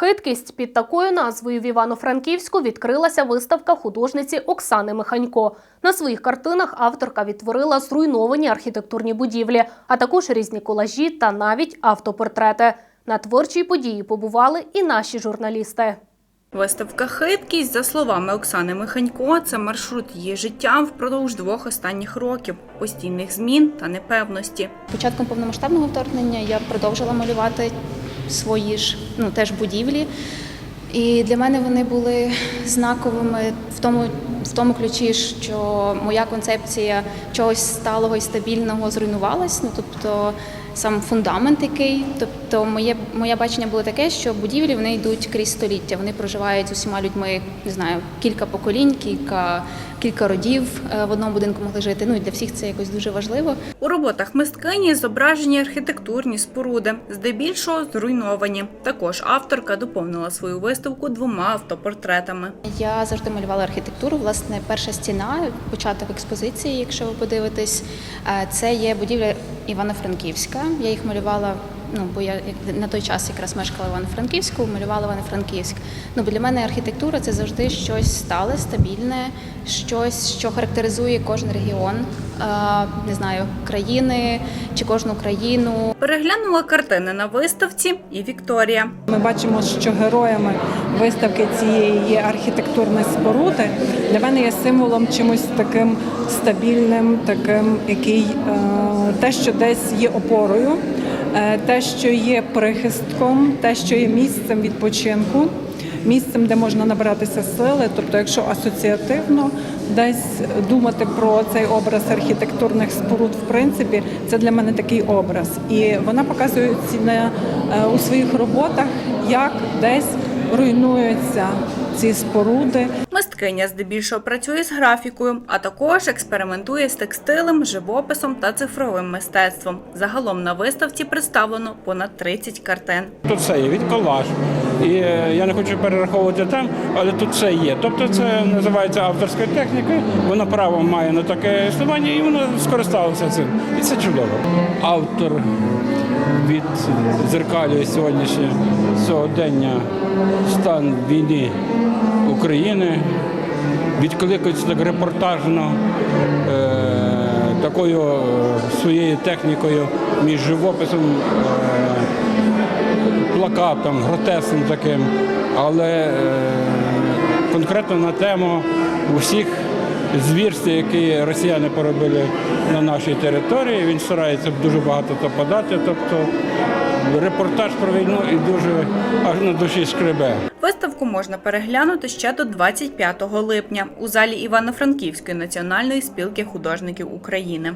Хиткість під такою назвою в Івано-Франківську відкрилася виставка художниці Оксани Миханько. На своїх картинах авторка відтворила зруйновані архітектурні будівлі, а також різні колажі та навіть автопортрети. На творчій події побували і наші журналісти. Виставка Хиткість, за словами Оксани Миханько, це маршрут її життя впродовж двох останніх років постійних змін та непевності. Початком повномасштабного вторгнення я продовжила малювати свої ж ну теж будівлі. І для мене вони були знаковими в тому, в тому ключі, що моя концепція чогось сталого і стабільного зруйнувалась. Ну тобто сам фундамент, який, тобто моє моє бачення було таке, що будівлі вони йдуть крізь століття. Вони проживають з усіма людьми, не знаю, кілька поколінь, кілька кілька родів е, в одному будинку могли жити. Ну і для всіх це якось дуже важливо. У роботах мисткині зображені архітектурні споруди, здебільшого зруйновані. Також авторка доповнила свою виставку двома автопортретами. Я завжди малювала архітектуру. Власне, перша стіна, початок експозиції, якщо ви подивитесь, е, це є будівля Івано-Франківська. Я їх малювала. Ну, бо я як- на той час якраз мешкала в Івано-Франківську, малювала Івано-Франківськ. Ну, бо для мене архітектура це завжди щось стале, стабільне, щось, що характеризує кожен регіон, е, не знаю, країни чи кожну країну. Переглянула картини на виставці і Вікторія. Ми бачимо, що героями виставки цієї є архітектурні споруди. Для мене є символом чимось таким стабільним, таким, який е, те, що десь є опорою, те, що є прихистком, те, що є місцем відпочинку. Місцем, де можна набиратися сили, тобто, якщо асоціативно десь думати про цей образ архітектурних споруд, в принципі, це для мене такий образ. І вона показує на, е, у своїх роботах, як десь руйнуються ці споруди, Мисткиня здебільшого працює з графікою, а також експериментує з текстилем, живописом та цифровим мистецтвом. Загалом на виставці представлено понад 30 картин. Тут все є від колаж. І е, я не хочу перераховувати там, але тут все є. Тобто це називається авторською технікою. Вона право має на таке існування і вона скористалася цим. І це чудово. Автор від зеркалює сьогоднішнє сьогодення стан війни України, відкликається так репортажно. Е- Такою е, своєю технікою між живописом е, плакатом, гротесним таким, але конкретно на тему усіх звірств, які росіяни поробили на нашій території. Він старається дуже багато то подати. Тобто репортаж про війну і дуже аж на душі скребе. Виставку можна переглянути ще до 25 липня у залі Івано-Франківської національної спілки художників України.